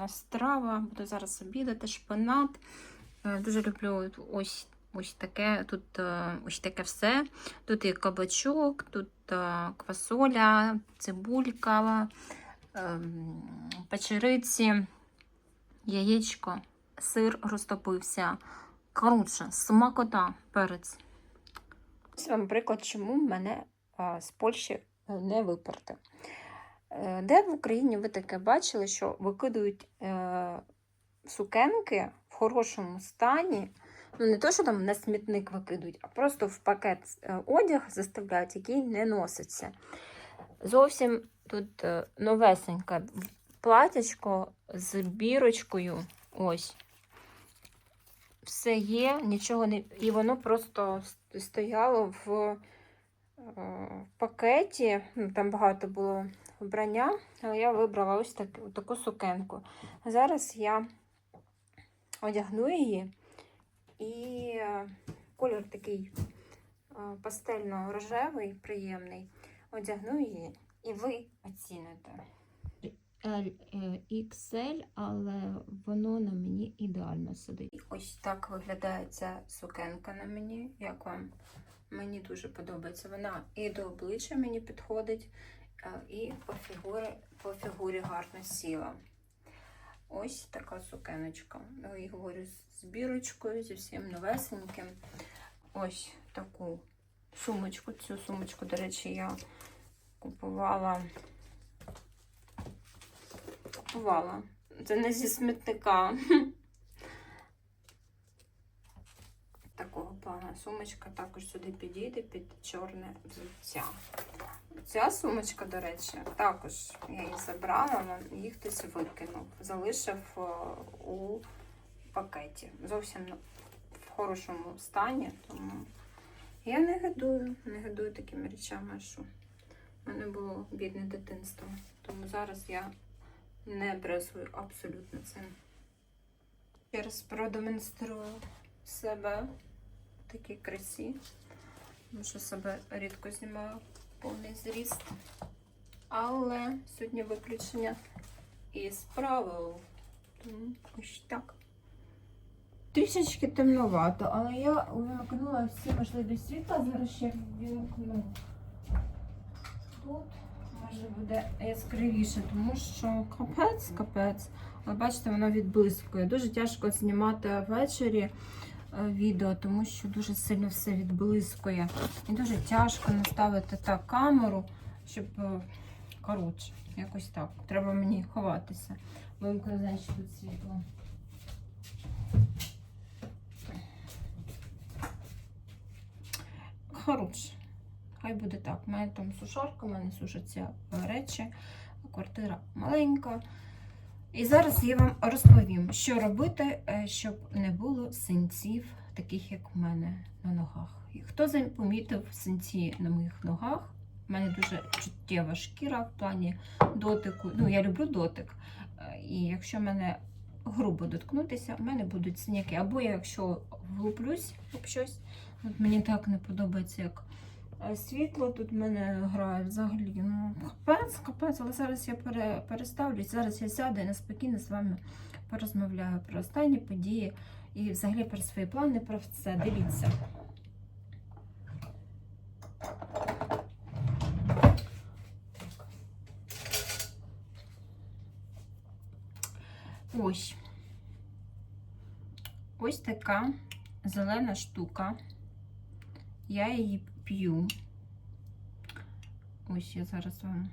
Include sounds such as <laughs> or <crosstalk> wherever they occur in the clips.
улюблена страва. Буду зараз обідати, шпинат. Е, Дуже люблю ось, ось таке. Тут е, ось таке все. Тут і кабачок, тут е, квасоля, цибулька, ем, печериці, яєчко, сир розтопився. Коротше, смакота, перець. Ось вам приклад, чому мене з Польщі не виперти. Е, Де в Україні ви таке бачили, що викидають е, сукенки в хорошому стані? Ну, не то, що там на смітник викидують, а просто в пакет е, одяг заставляють, який не носиться. Зовсім тут е, новесеньке платячко з бірочкою. Ось. Все є, нічого не. І воно просто стояло в е, пакеті. Ну, Там багато було вбрання, але я вибрала ось так, таку сукенку. Зараз я одягну її, і е, колір такий е, пастельно-рожевий, приємний. Одягну її, і ви оціните. XL, але воно на мені ідеально сидить. Ось так виглядає ця сукенка на мені. Як вам? Мені дуже подобається. Вона і до обличчя мені підходить, е, і по фігурі, по фігурі гарно сіла. Ось така сукеночка. Ну, і говорю з бірочкою, зі всім новесеньким. Ось таку сумочку. Цю сумочку, до речі, я купувала. Купувала. Це не зі смітника. Такого плану сумочка також сюди підійде під чорне взуття. Ця сумочка, до речі, також я її забрала, її хтось викинув. Залишив е, у пакеті. Зовсім в хорошому стані, тому я не гадую, не гадую такими речами, що в мене було бідне дитинство. Тому зараз я не брезгую абсолютно цим. Ще раз продемонструю себе в такій красі. Тому що себе рідко знімаю повний зріст. Але сьогодні виключення із правил. Тому ось так. Трішечки темновато, але я увімкнула всі можливі світла. Зараз ще вімкну тут може буде яскравіше, тому що капець, капець. Але бачите, воно відблискує. Дуже тяжко знімати ввечері відео, тому що дуже сильно все відблискує. І дуже тяжко наставити так камеру, щоб. е, Коротше, якось так. Треба мені ховатися. Вимкну, значить, тут світло. Хороше. Хай буде так. У мене там сушарка, у мене сушаться е, речі, квартира маленька. І зараз я вам розповім, що робити, е, щоб не було синців, таких як у мене на ногах. І Хто помітив синці на моїх ногах? У мене дуже чуттєва шкіра в плані дотику. Ну, я люблю дотик. Е, І якщо мене грубо доткнутися, у мене будуть синяки. Або я, якщо влуплюсь об щось, от мені так не подобається, як світло тут в мене грає взагалі. Ну, капець, капець, але зараз я пере, переставлюсь. Зараз я сяду і неспокійно з вами порозмовляю про останні події і взагалі про свої плани, про все. Дивіться. Ось. Ось така зелена штука. Я її п'ю. Ось я зараз вам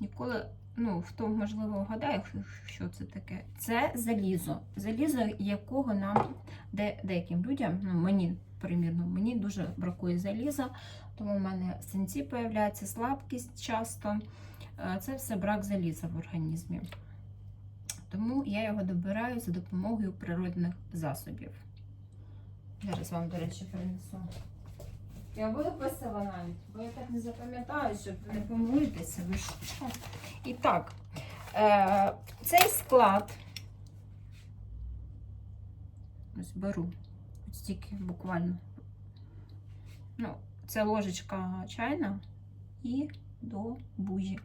ніколи, ну, хто можливо вгадає, що це таке. Це залізо. Залізо, якого нам де, деяким людям, ну мені, примірно, мені дуже бракує заліза, тому в мене синці появляються, слабкість часто. Е, Це все брак заліза в організмі. Тому я його добираю за допомогою природних засобів. Зараз вам, до речі, принесу. Я буду писала навіть, бо я так не запам'ятаю, щоб не помилитися. Ви що? І так, е, цей склад ось беру ось стільки буквально. Ну, це ложечка чайна і до бужі.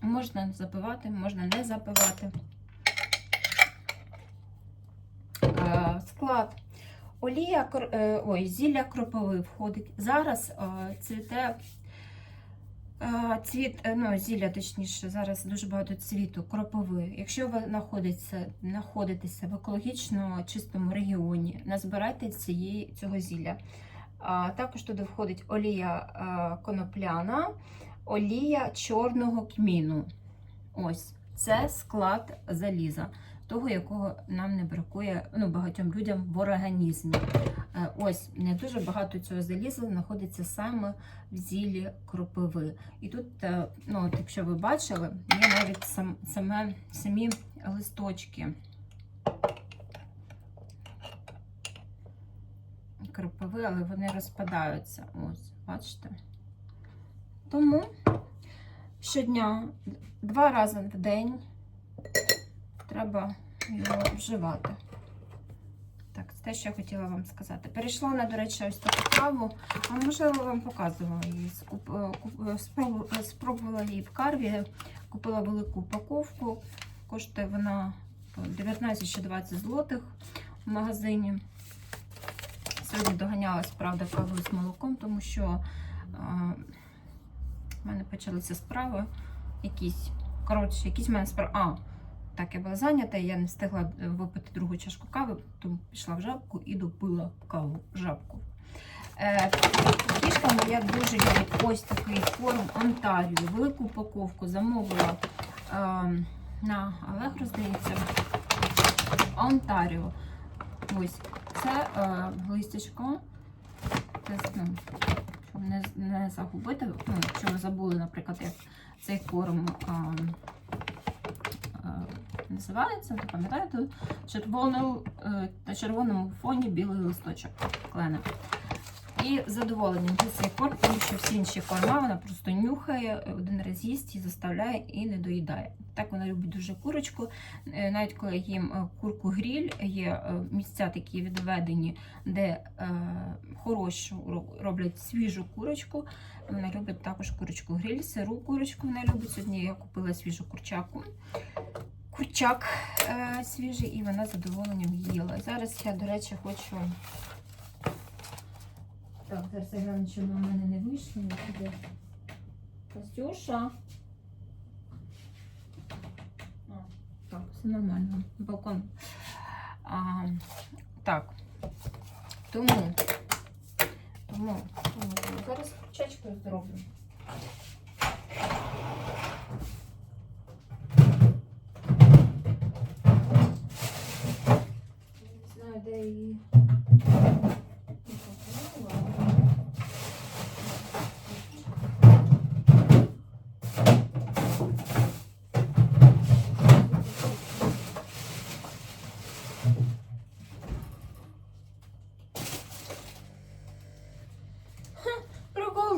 Можна запивати, можна не запивати. Склад. Олія, е, ой, зілля кропиви входить. Зараз е, цвіте е, цвіт, ну, зілля, точніше, зараз дуже багато цвіту, кропиви. Якщо ви знаходитеся, знаходитеся в екологічно чистому регіоні, назбирайте цієї, цього зілля. Також туди входить олія конопляна, олія чорного кміну. Ось це склад заліза, того, якого нам не бракує ну, багатьом людям в організмі. Е, Ось не дуже багато цього заліза знаходиться саме в зілі кропиви. І тут, е, ну, от, якщо ви бачили, є навіть сам, саме, самі листочки кропиви, але вони розпадаються. Ось, бачите? Тому щодня, два рази в день треба його вживати. Так, це те, що я хотіла вам сказати. Перейшла на, до речі, ось таку каву, а можливо вам показувала її. Е, е, е, Спробувала її в карві, купила велику упаковку. Коштує вона 19 чи 20 злотих в магазині. Сьогодні доганялась, правда, кавою з молоком, тому що а, в мене почалися справи якісь. Коротше, якісь в мене справи. А, так, я була зайнята, я не встигла випити другу чашку кави, тому пішла в жабку і допила каву жабку. Е, Фішка моя дуже любить ось такий форм Онтаріо. Велику упаковку замовила е, на Allegro, здається. Онтаріо. Ось це е, листячко. Ну, щоб не, не загубити. Ну, якщо ви забули, наприклад, як цей корм а, а, називається, то пам'ятаєте, е, на червоному фоні білий листочок клена. І з задоволенням їсть цей корм, тому що всі інші корма вона просто нюхає, один раз їсть і заставляє і не доїдає. Так вона любить дуже курочку. Е, Навіть коли їм е, курку гріль, є місця такі відведені, де хорошу ро- роблять свіжу курочку. Вона любить також курочку гриль, сиру курочку вона любить. Сьогодні я купила свіжу курчаку. Курчак е, свіжий, і вона задоволенням їла. Зараз я, до речі, хочу. Так, зараз я гляну, чому в мене не вийшло. Де? Костюша. А, Так, все нормально. Балкон. А, так. Тому. Тому, тому зараз курчачку зроблю. Її.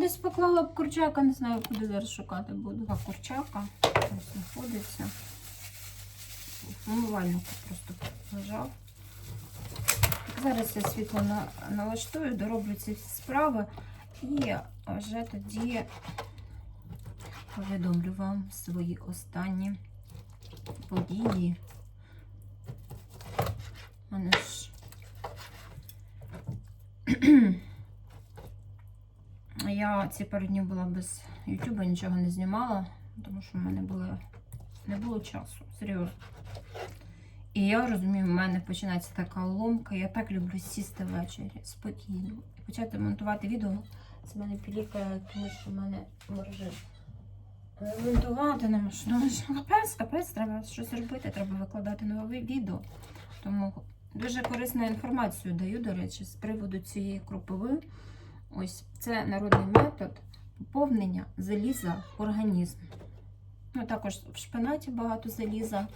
Десь поклала б курчака, не знаю, куди зараз шукати буду. А курчака знаходиться. В просто лежав. Зараз я світло на, налаштую, дороблю ці всі справи і вже тоді повідомлю вам свої останні події. У мене ж <clears throat> Я ці пару днів була без Ютуба, нічого не знімала, тому що в мене було, не було часу, серйозно. І я розумію, в мене починається така ломка. Я так люблю сісти ввечері спокійно. І почати монтувати відео. Це мене пілікає, тому що в мене моржить. Е, Монтувати не можу. Ну, капець, капець, треба щось робити, треба викладати нове відео. Тому дуже корисну інформацію даю, до речі, з приводу цієї кропиви. Ось це народний метод поповнення заліза в організм. Ну, також в шпинаті багато заліза.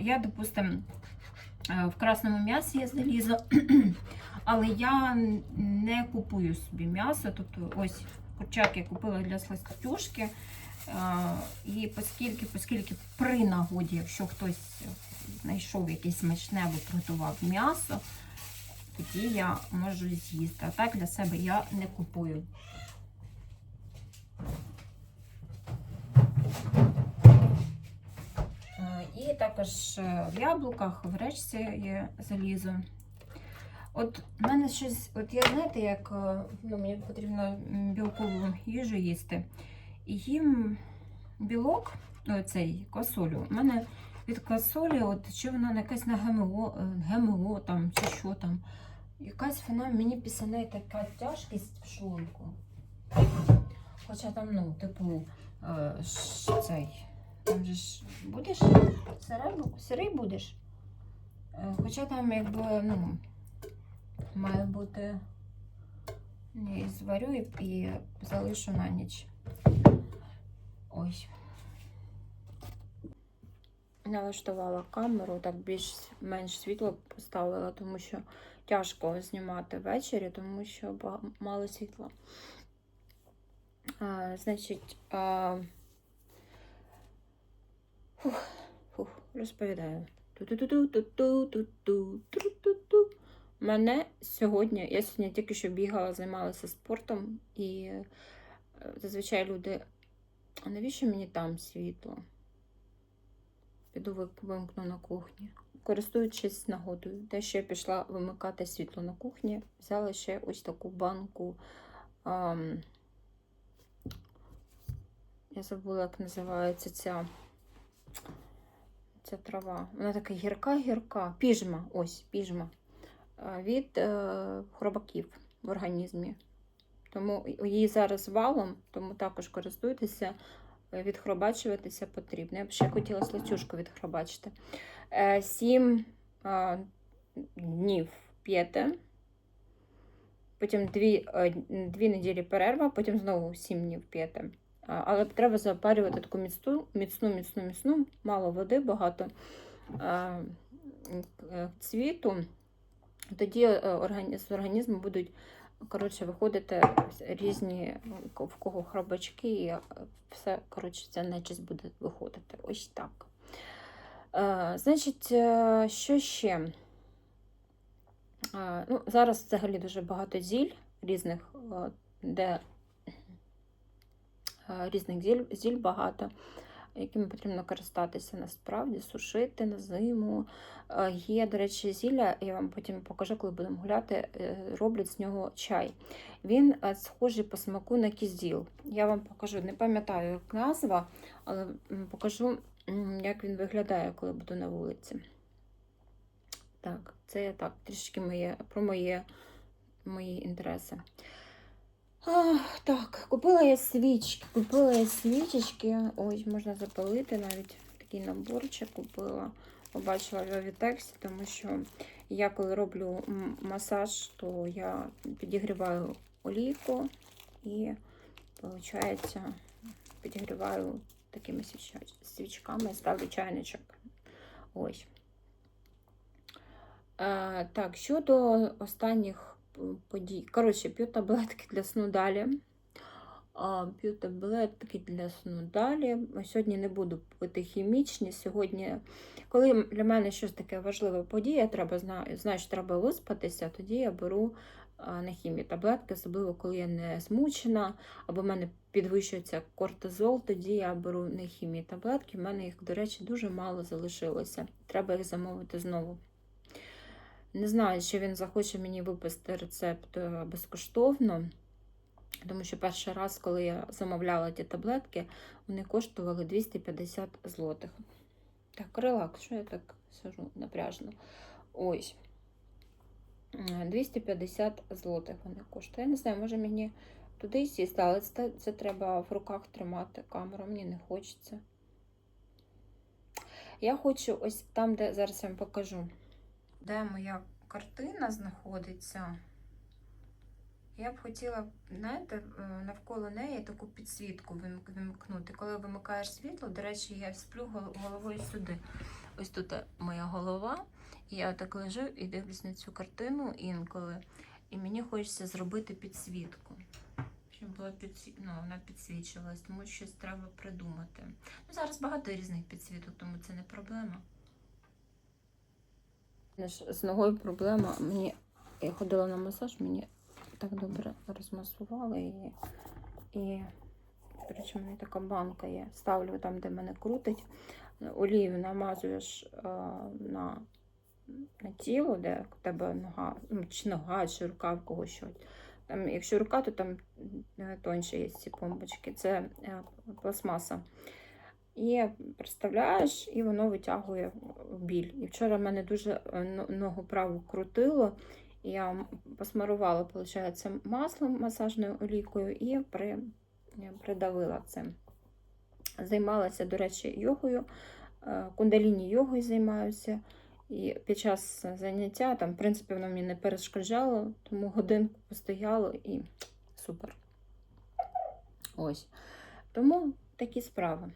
Я, допустимо, в красному м'ясі є залізо, <clears throat> але я не купую собі м'ясо. Тобто, ось курчак я купила для сластюшки. І оскільки, оскільки при нагоді, якщо хтось знайшов якесь смачне або приготував м'ясо, тоді я можу з'їсти. А так для себе я не купую. Також е, в яблуках, в речці є залізо. От в мене щось, от я знаєте, як е, ну, мені потрібно білкову їжу їсти. І їм білок, ну, цей квасолю. У мене від квасолі, от чи вона якась на ГМО, е, ГМО там, чи що там. Якась вона мені після неї така тяжкість в шлунку. Хоча там, ну, типу, цей. Там будеш сирий, будеш. Е, Хоча там якби, ну, має бути. Ні, зварю і, і залишу на ніч. Ой. Налаштувала камеру, так більш-менш світло поставила, тому що тяжко знімати ввечері, тому що мало світла. А, значить, а... фух, фух, розповідаю. Ту-ту-ту-ту-ту-ту-ту-ту-ту-ту. Мене сьогодні, я сьогодні тільки що бігала, займалася спортом, і е, зазвичай люди, а навіщо мені там світло? Піду вимкну на кухні. Користуючись нагодою, те, що я пішла вимикати світло на кухні, взяла ще ось таку банку. ам, я забула, як називається ця, ця трава. Вона така гірка-гірка. Піжма, ось піжма. Від е, хробаків в організмі. Тому її зараз валом, тому також користуйтеся, е, відхробачуватися потрібно. Я б ще хотіла слацюшку відхробачити. Е, Сім е, днів п'єте, потім дві, е, дві неділі перерва, потім знову сім днів п'єте. Але треба запарювати таку міцну, міцну, міцну, міцну, мало води, багато е, цвіту. Тоді е, з організму будуть коротше, виходити різні в кого хробачки, і е, все, коротше, ця нечисть буде виходити. Ось так. Значить, що ще? Ну, зараз взагалі дуже багато зіль різних, де різних зіль, зіль багато, якими потрібно користатися насправді, сушити на зиму. Е, Є, до речі, зілля, я вам потім покажу, коли будемо гуляти, е, роблять з нього чай. Він е, схожий по смаку на кізіл. Я вам покажу, не пам'ятаю, як назва, але покажу, як він виглядає, коли буду на вулиці. Так, це так, трішки моє, про моє, мої інтереси. А, так, купила я свічки. Купила я свічечки. Ось можна запалити навіть такий наборчик купила. Побачила в Авітексі, тому що я коли роблю масаж, то я підігріваю олійку і, виходить, підігріваю такими свічками, ставлю чайничок. Ось. Е, так, щодо останніх подій. Коротше, п'ю таблетки для сну далі. П'ю таблетки для сну далі. Сьогодні не буду пити хімічні. Сьогодні, коли для мене щось таке важливе подія, треба знаю, що треба виспатися, тоді я беру на хімію таблетки, особливо коли я не змучена, або в мене підвищується кортизол, тоді я беру на хімії таблетки. У мене їх, до речі, дуже мало залишилося. Треба їх замовити знову. Не знаю, чи він захоче мені виписати рецепт е, безкоштовно, тому що перший раз, коли я замовляла ті таблетки, вони коштували 250 злотих. Так, релакс, що я так сижу напряжно. Ось. Е, 250 злотих вони коштують. Я не знаю, може мені туди сісти, але це, це треба в руках тримати камеру, мені не хочеться. Я хочу ось там, де зараз я вам покажу де моя картина знаходиться. Я б хотіла, знаєте, е, навколо неї таку підсвітку вимкнути. Коли вимикаєш світло, до речі, я сплю головою сюди. Ось тут моя голова, і я так лежу і дивлюсь на цю картину інколи. І мені хочеться зробити підсвітку. Щоб була підсві... ну, вона підсвічувалась, тому що щось треба придумати. Ну, зараз багато різних підсвіток, тому це не проблема. З ногою проблема. Мені я ходила на масаж, мені так добре розмасували і, і До речі, така банка є. Ставлю там, де мене крутить. Олію намазуєш е, на, на тіло, де в тебе нога, ну, чи нога, чи рука в когось щось. Там, якщо рука, то там е, тоньше є ці помпочки. Це е, пластмаса. І представляєш, і воно витягує біль. І вчора в мене дуже е, ногу праву крутило. Я посмарувала, виходить, маслом масажною олійкою і при, е, придавила це. Займалася, до речі, йогою, е, кундаліні йогою займаюся. І під час заняття, там, в принципі, воно мені не перешкоджало, тому годинку постояло і супер. Ось. Тому такі справи.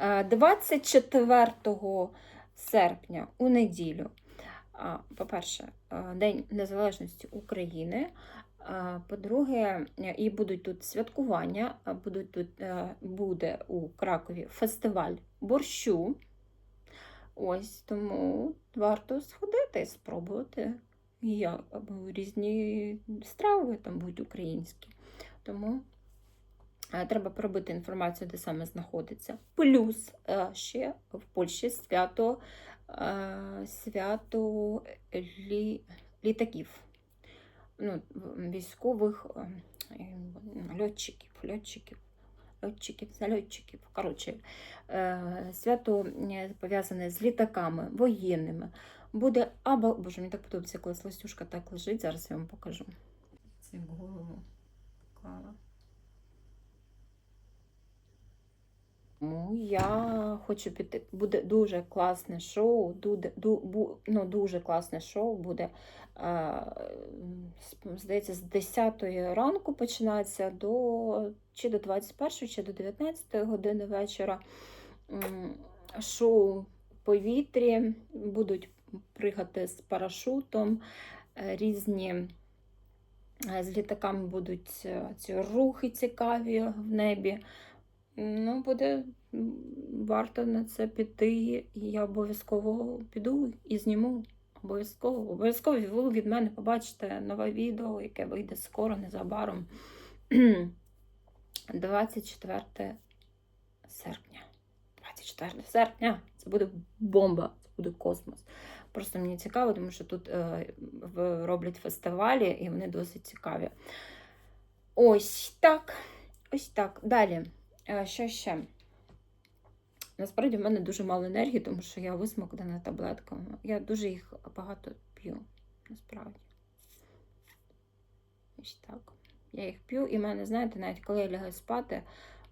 Е, 24 серпня у неділю, по-перше, е, День Незалежності України. По-друге, е, і будуть тут святкування, будуть тут, е, буде у Кракові фестиваль борщу. Ось тому варто сходити спробувати. Я, або різні страви там будуть українські. Тому е, треба пробити інформацію, де саме знаходиться. Плюс е, ще в Польщі свято, е, свято лі, літаків, ну, військових е, льотчиків, льотчиків, льотчиків, зальотчиків. Коротше, свято пов'язане з літаками воєнними. Буде або, боже, мені так подобається, коли Сластюшка так лежить, зараз я вам покажу. Це голову клала. Тому я хочу піти. Буде дуже класне шоу. Дуже, ну, дуже класне шоу буде. е, Здається, з 10 ранку починається до чи до 21, чи до 19 години вечора. Шоу в повітрі, будуть пригати з парашутом, е, різні е, з літаками будуть е, ці рухи цікаві в небі. Ну, буде варто на це піти, і я обов'язково піду і зніму. Обов'язково. Обов'язково ви від мене побачите нове відео, яке вийде скоро, незабаром. <clears throat> 24 серпня. 24 серпня. Це буде бомба, це буде космос. Просто мені цікаво, тому що тут е, роблять фестивалі і вони досить цікаві. Ось так. Ось так. Далі. Е, Що ще? Насправді в мене дуже мало енергії, тому що я висмоктана таблетками. Я дуже їх багато п'ю, насправді. Ось так. Я їх п'ю, і в мене, знаєте, навіть коли я лягаю спати,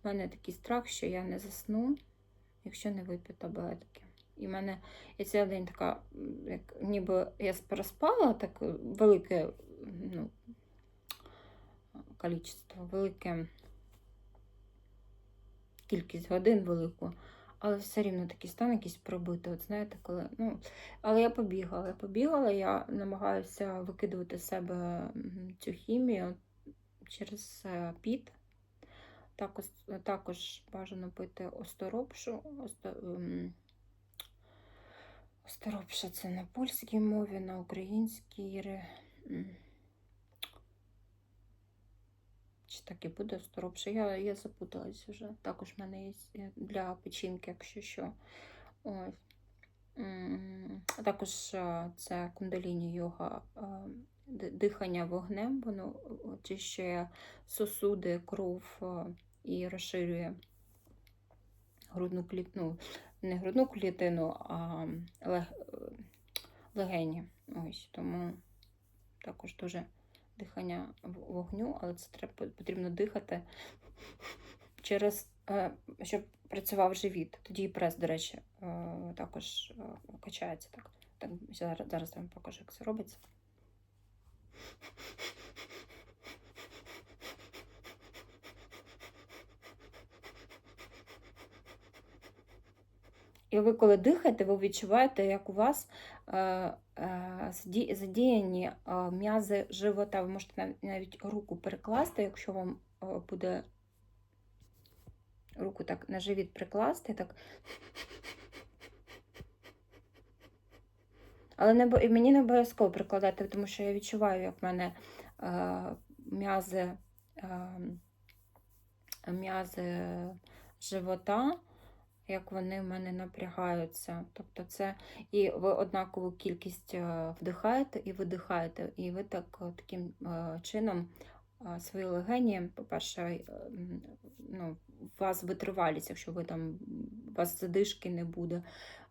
в мене такий страх, що я не засну, якщо не вип'ю таблетки. І в мене я цілий день така, як ніби я переспала, так велике ну, кількість, велике кількість годин велику, але все рівно такий стан якийсь пробитий. От знаєте, коли. Ну, але я побігала. Я побігала, я намагаюся викидувати з себе цю хімію через е, піт. Також, також бажано пити осторопшу. Осто, ем, це на польській мові, на українській. Чи так і буде осторопша? Я, я запуталась вже. Також в мене є е, для печінки, якщо що. Ось. Також е, це кундаліні йога, е, дихання вогнем, воно очищує сосуди, кров і розширює грудну клітину, не грудну клітину, а легені. Ось тому також дуже дихання вогню, але це треба потрібно дихати <laughs> через, е, щоб працював живіт. Тоді і прес, до речі, е, також е, качається так. так зараз, зараз вам покажу, як це робиться. І ви, коли дихаєте, ви відчуваєте, як у вас задіяні е, м'язи живота. Ви можете навіть руку перекласти, якщо вам е, буде руку так на живіт прикласти, так. Але не, мені не обов'язково прикладати, тому що я відчуваю, як в мене е, м'язи е, м'язи живота, як вони в мене напрягаються. Тобто це і ви однакову кількість е, вдихаєте і видихаєте. І ви так, е, таким е, чином свої легені, по-перше, ну, у вас витривалість, якщо ви там, у вас задишки не буде,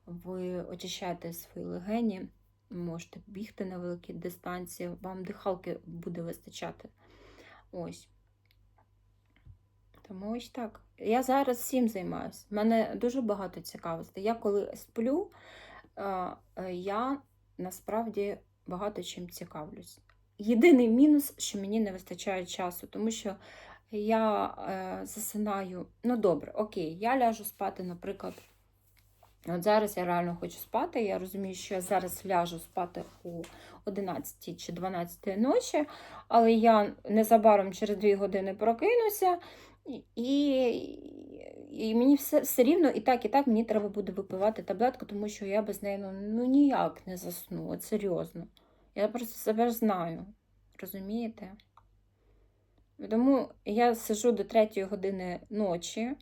ви очищаєте свої легені, можете бігти на великі дистанції, вам дихалки буде вистачати. Ось. Тому ось так. Я зараз всім займаюся. У мене дуже багато цікавостей. Я коли сплю, е, е, я насправді багато чим цікавлюсь. Єдиний мінус, що мені не вистачає часу, тому що я е, засинаю. Ну, добре, окей, я ляжу спати, наприклад. От зараз я реально хочу спати. Я розумію, що я зараз ляжу спати у 11 чи 12 ночі, але я незабаром через 2 години прокинуся, і, і мені все, все рівно і так, і так мені треба буде випивати таблетку, тому що я без неї ну, ну ніяк не засну. От серйозно. Я просто себе знаю. Розумієте? Тому я сижу до 3 години ночі.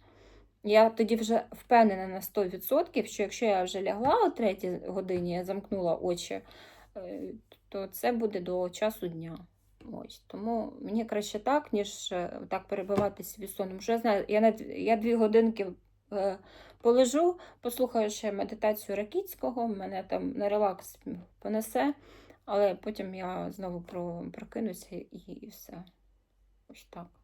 Я тоді вже впевнена на 100%, що якщо я вже лягла о 3 годині, я замкнула очі, е, то це буде до часу дня. Ось. Тому мені краще так, ніж е, так перебивати собі я знаю, я, на, дві- я дві годинки е, полежу, послухаю ще медитацію Ракіцького, мене там на релакс понесе, але потім я знову прокинуся і, і все. Ось так.